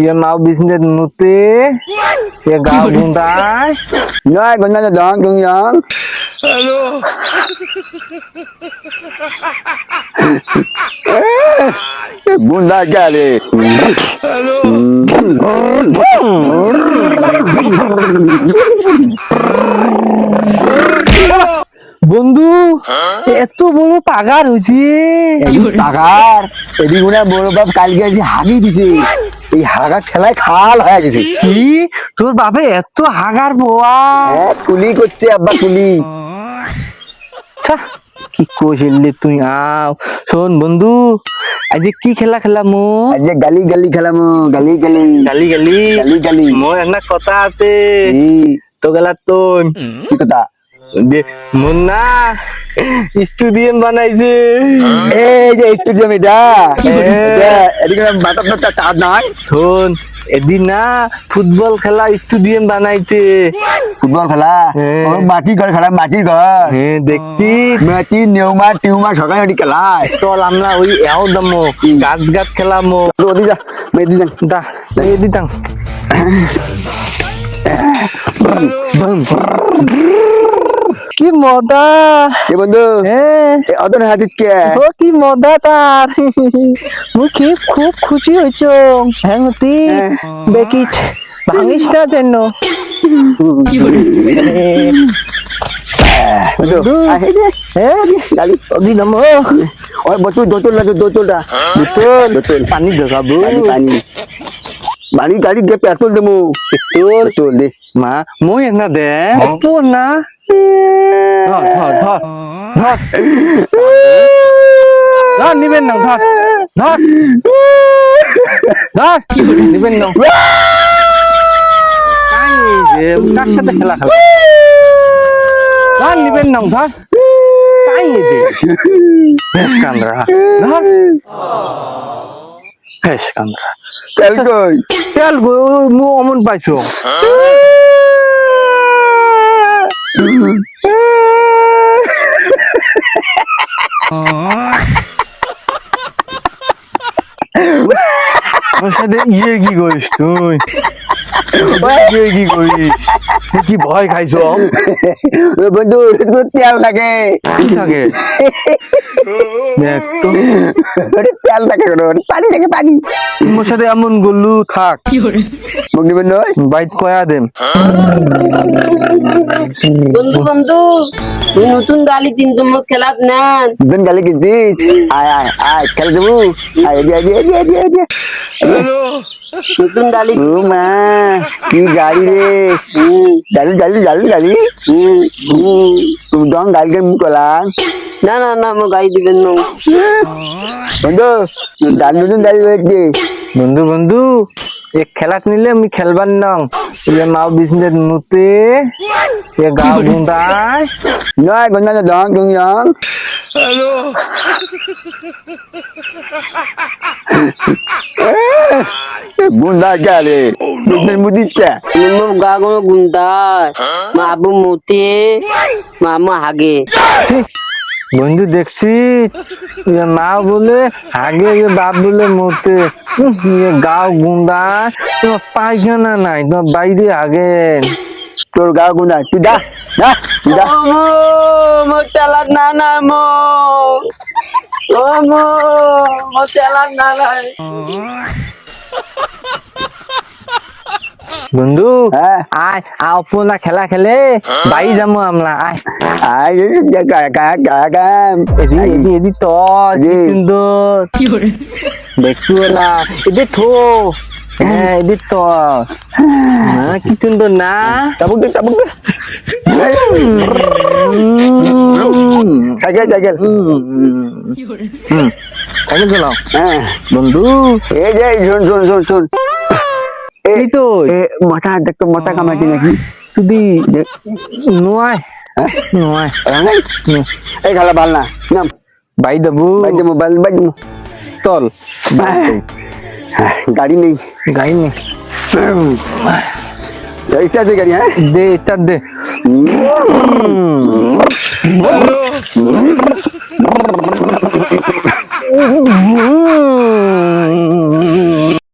ইয়ে মাও বিজনেস নুতে ইয়ে গাও গুন্ডায় নয় গন্ডা দং দং yang গুন্ডা কে রে বন্ধু এত বড় পাগার হয়েছে। টাকার এদিকে বড় বাপ কালকে এসে হাগি দিছে। এই হাগা ঠেলায় খাল হয়ে গেছে। কি? তোর বাপে এত হাগার বোয়া। হ্যাঁ কুলি করছে আব্বা কুলি। ছ্যা, কি কইছিলি তুই? আও শোন বন্ধু আজ কি খেলা খেলা মো আজ গালি গালি খেলাম গালি গালি। গালি গালি। গালি গালি। মোর একটা কথা আছে। এই, তো গেলা তোন। কি কথা? দে মুন্না স্টুডিয়াম বানাইছে। এই যে স্টুডিয়াম এটা। এদিকে চাঁদ নাই। শোন এদিন না ফুটবল খেলা স্টুডিয়াম বানাইছে। ফুটবল খেলা? হ্যাঁ। মাটির ঘর খেলা মাটির ঘর। হ্যাঁ দেখতি মাটি নেউমা টিউমা সকালে ওটি খেলায়। চল আমরা ওই এও দামো গাছ গাছ খেলামো। তো ওদি যা মেদি যা। দা এই দিতাম কি মজা। এ বন্ধু হ্যাঁ অদন কে ও কি মজা তার। মুই খুব খুব খুশি হয়েছ হ্যাঁ হতি বেকিট ভাঙিস না যেন বন্ধু আয় হে দে হ্যাঁ গালি। ওদি নাম। ওই বোতল বোতল না বোতলটা বোতল বোতল পানি দেখাবো। পানি। পানি গাড়ি দে পেট্রোল দেবো। তোর পেট্রোল দে। মা মই না দে। তোর না। ধর ধর ধর। ধর। ধর নিবেন না ধর। ধর। ধর। নিবেন না। কাই যে কার সাথে খেলা খেলা? ধর নিবেন না ধর। কাই যে বেশ কান্দ্রা ধর। বেশ কান্দ্রা চল কই তেল গো মু অমন পাইছো ওর সাথে ইয়ে কি করিস তুই ইয়ে কি কি ভয় খাইছ বন্ধু তেল থাকে থাকে তেল থাকে পানি থাকে পানি মোর সাথে এমন গল্লু থাক মুখ নিবেন নয় বাইট কয়া দেম বন্ধু বন্ধু তুই নতুন গালি তিন তোমার খেলাত নেন দিন গালি কিনতি আয় আয় আয় খেলে দেবো আয় এদি এদি এদি এদি এদি নতুন গালি ও মা কি গাড়ি রে? গাড়ি গাড়ি গাড়ি গাড়ি তুমি দং গাড়ি গাড়ি মুখ কলাম না না না আমার গাড়ি দিবেন না। বন্ধু গাড়ি নতুন গাড়ি রয়েছে বন্ধু বন্ধু এ খেলাত নিলে আমি খেলবার নং ইয়ে মাও বিজনেস নুতে এ গাও গুন্ডায়। নয় গন্ডা দং দং yang গুন্ডা কে রে বুঝতে বুঝিস কে নিম্ম গা কোনো গুন্দায় মা আবু মতে মামা হাগে ছি, বন্ধু দেখছি মা বলে আগে বাপ বলে মরতে গাও গুন্ডা তোমার পায়খানা নাই তোমার বাইরে আগে তোর গাও গুন্ডা তুই যা যা তুই যা ও মো মো না না মো ও মো মো চালাক না না বন্ধু হ্যাঁ। আয় আপনা খেলা খেলে বাই যাব আমরা আয়। আয় এদি এদি এদি তোর কি রে। সুন্দর। দেখতু না এদি থো হ্যাঁ এদি তোর হ্যাঁ কি সুন্দর না। Cycle cycle. হুম সাইকেল চালাও। হ্যাঁ। বন্ধু। এই যে শোন শোন শোন শোন। এই তো। এ মাথা দেখতো মাথা কামাইছি নাকি? তুদি দেখ নোয়াই নোয়াই এই খালা ভালো না। নাম। বাই দেবো বাই দেবো বাই বাই দেবো তল। গাড়ি নেই। গাই নে আছে গাড়ি হ্যাঁ? দে এটা দে।